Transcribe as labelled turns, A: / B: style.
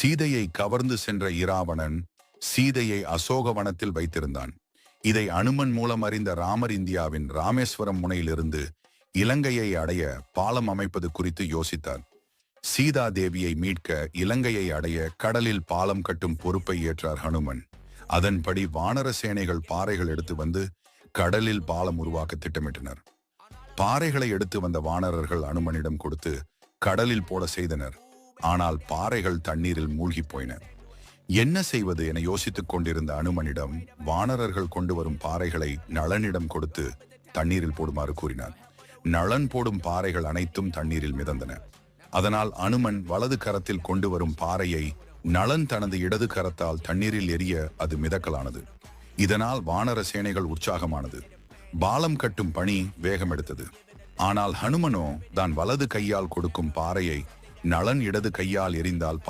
A: சீதையை கவர்ந்து சென்ற இராவணன் சீதையை அசோகவனத்தில் வைத்திருந்தான். இதை அனுமன் மூலம் அறிந்த ராமர் இந்தியாவின் ராமேஸ்வரம் முனையிலிருந்து இலங்கையை அடைய பாலம் அமைப்பது குறித்து யோசித்தார். சீதா தேவியை மீட்க இலங்கையை அடைய கடலில் பாலம் கட்டும் பொறுப்பை ஏற்றார் ஹனுமன். அதன்படி வானர சேனைகள் பாறைகள் எடுத்து வந்து கடலில் பாலம் உருவாக்க திட்டமிட்டனர். பாறைகளை எடுத்து வந்த வானரர்கள் அனுமனிடம் கொடுத்து கடலில் போட செய்தனர். ஆனால் பாறைகள் தண்ணீரில் மூழ்கிப் போயின என்ன செய்வது என யோசித்துக் கொண்டிருந்த அனுமனிடம் வானரர்கள் கொண்டு வரும் பாறைகளை நளனிடம் கொடுத்து தண்ணீரில் போடுமாறு கூறினார் நளன் போடும் பாறைகள் அனைத்தும் தண்ணீரில் மிதந்தன. அதனால் அனுமன் வலது கரத்தில் கொண்டு வரும் பாறையை நளன் தனது இடது கரத்தால் தண்ணீரில் எரிய அது மிதக்கலானது. இதனால் வானர சேனைகள் உற்சாகமானது. பாலம் கட்டும் பணி வேகம் எடுத்தது ஆனால் ஹனுமனோ தான் வலது கையால் கொடுக்கும் பாறையை நளன் இடது கையால் எரிந்தால் பார்